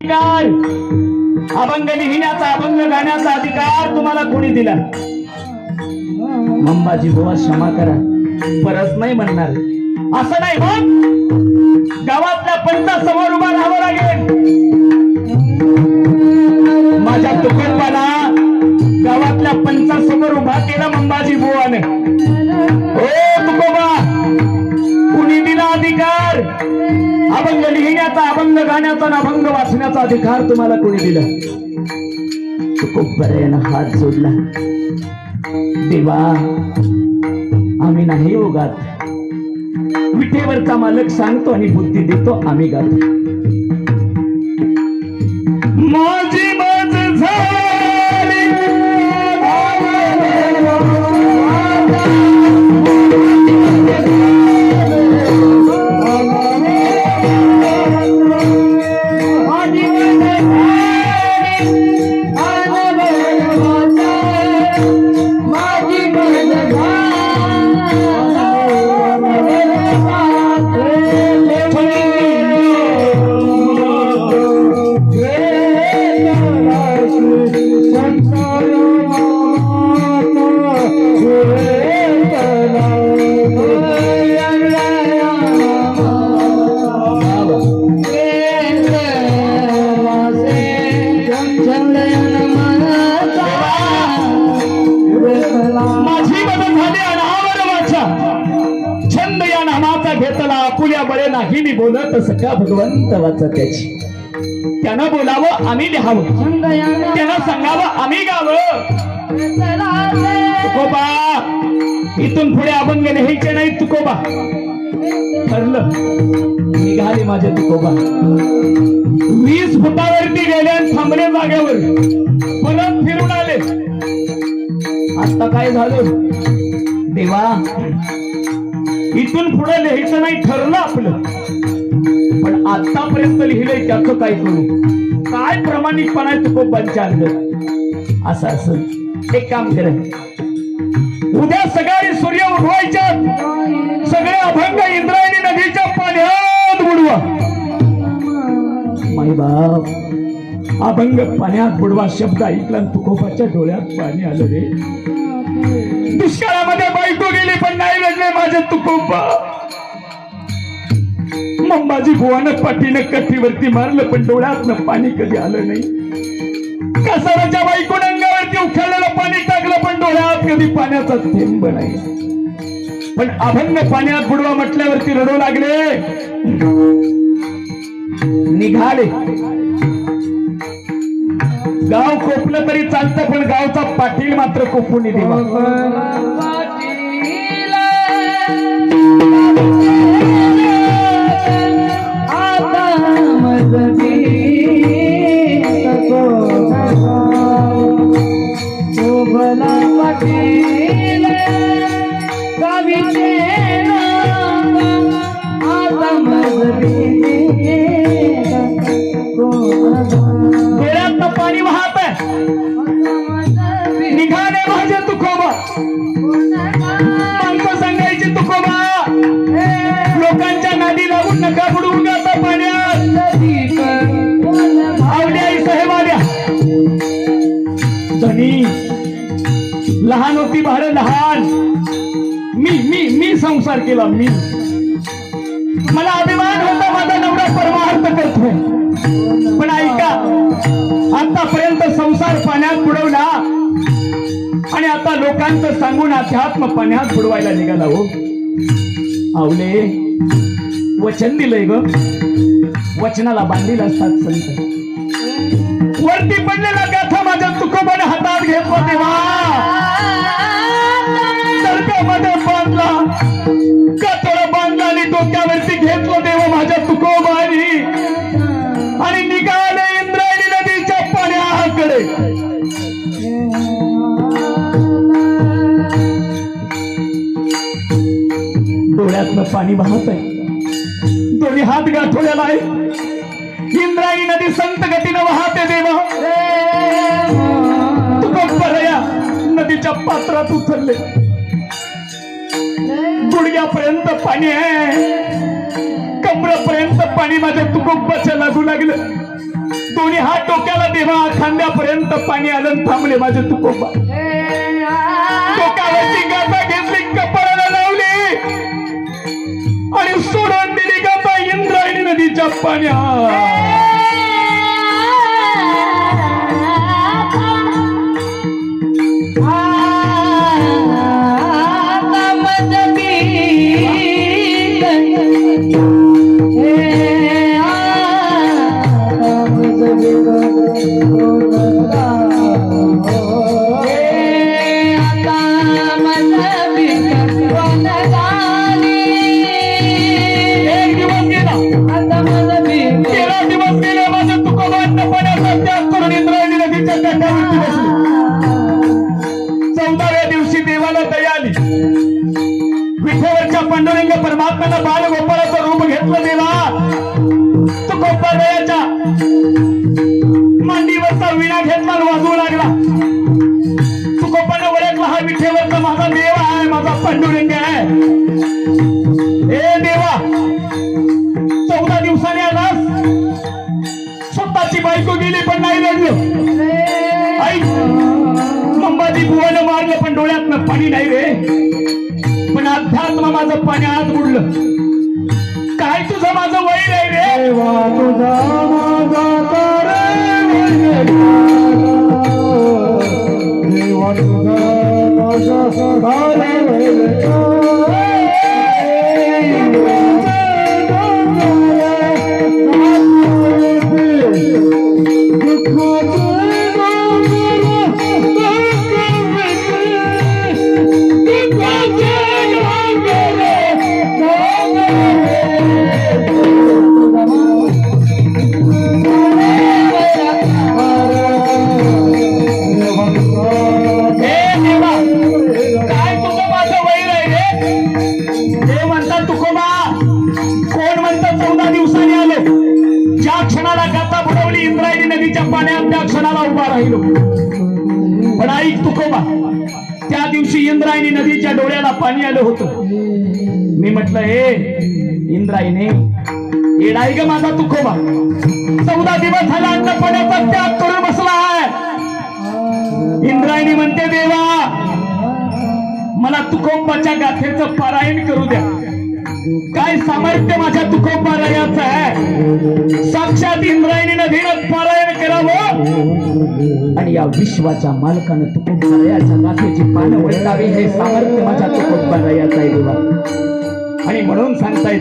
अधिकार. अभंग लिहिण्याचा अभंग गाण्याचा अधिकार तुम्हाला कोणी दिला? मंबाजी बुवा क्षमा करा. परत नाही म्हणणार. असं नाही मग गावातल्या पंचा समोर उभा राहावं लागेल. माझ्या तुकोबाला गावातल्या पंचासमोर उभा केला मंबाजी बुवाने. हो तुकोबा कुणी दिला अधिकार? अभंग गाण्याचा अभंग गाण्याचा आणि अभंग वाचण्याचा अधिकार तुम्हाला कोणी दिला? तुकोबऱ्यानं हात जोडला? देवा आम्ही नाही हो गात विठेवरचा मालक सांगतो आणि बुद्धी देतो आम्ही गातो. मला घेतला आपुल्या बळे नाही मी बोलत सख्या भगवंत वाचा त्याची त्यानं बोलावं आम्ही लिहावं. त्यांना सांगावं आम्ही गावं. तुकोबा इथून पुढे अभंग लिहायचे नाही तुकोबा. ठरलं. निघाले माझे तुकोबा. वीस फुटावरती गेले आणि थांबले जागेवर. परत फिरून आले. आता काय झालं? देवा इथून पुढे लिहायचं नाही ठरलं आपलं. पण आतापर्यंत लिहिलंय त्याचं काय करू काय प्रामाणिकपणा आहे खूप पंचांग असं असं. एक काम कर. उद्या सकाळी सूर्य उठवायच्या. सगळे अभंग इंद्रायणी नदीच्या पाण्यात बुडवा. माई बाप. अभंग पाण्यात बुडवा शब्द ऐकला तुकोबाच्या डोळ्यात पाणी आलं रे. दुष्काळामध्ये बायको गेली पण नाही लढले माझ्या तुकोबा मग माझी भुवानं पाठीनं कथीवरती मारलं पण डोळ्यातनं पाणी कधी आलं नाही. कसाराच्या बायकोन अंगावरती उखाळलेलं पाणी टाकलं पण डोळ्यात कधी पाण्याचा थेंब नाही. पण अभंग पाण्यात बुडवा म्हटल्यावरती रडू लागले. निघाले. गाव कोपलं तरी चालतं पण गावचा पाटील मात्र कोपून देवा धनी लहान होती भार लहान. मी मी मी संसार केला मी. मला अभिमान होता माझा नवरा परमार्थ करतोय पण ऐका आतापर्यंत संसार पाण्यात बुडवला आणि आता लोकांचं सांगून अध्यात्म पाण्यात बुडवायला निघाला हो. आवले वचन दिलंय ग. वचनाला बांधील असतात संत. वरती पडलेला डोळ्यातनं पाणी वाहत आहे. दोन्ही हात गाठवलेला आहे. इंद्रायणी नदी संत गतीनं वाहते देवा. तुकोबरया नदीच्या पात्रात उतरले. गुडघ्यापर्यंत पाणी आहे. कमरापर्यंत पाणी माझ्या तुकोबाच्या लागू लागलं. दोन्ही हात डोक्याला देवा खांद्यापर्यंत पाणी आलं थांबले माझे तुकोबा इंद्रायणी परमात्म्यानं बाल गोपाळाचं रूप घेतलं देवा तुकोबा दयाच्या मांडीवरचा विणा घेतला वाजवू लागला. तू गोपाळ ओळखला हा विठेवरचा माझा देव आहे माझा पांडुरंग आहे. ए देवा चौदा दिवसाने आलास? स्वतःची बायको गेली पण नाही रडलं. आई मंबाजी बुवानं मारलं पण डोळ्यात पाणी नाही रे. पण अध्यात्म माझं पाणी आत बुडलं. काय तुझं माझं वय नाही रे? तुझा माझा दिवशी इंद्रायणी नदीच्या डोळ्याला पाणी आलं होतं. मी म्हटलं हे इंद्रायणी येडाय ग माझा तुकोबा चौदा दिवस झाला अन्न पाण्याचा त्याग करून बसला आहे. इंद्रायणी म्हणते देवा मला तुकोबाच्या गाथेचं पारायण करू द्या. काय सामर्थ्य माझ्या तुकोबा रयाचं आहे? साक्षात इंद्रायणी नदीनं पारायण करावं? आणि या विश्वाच्या मालकानं तुकोबा रयाच्या पानं वळतावी हे सामर्थ्य माझ्या तुकोबा याचा आहे देवा. आणि म्हणून सांगतायत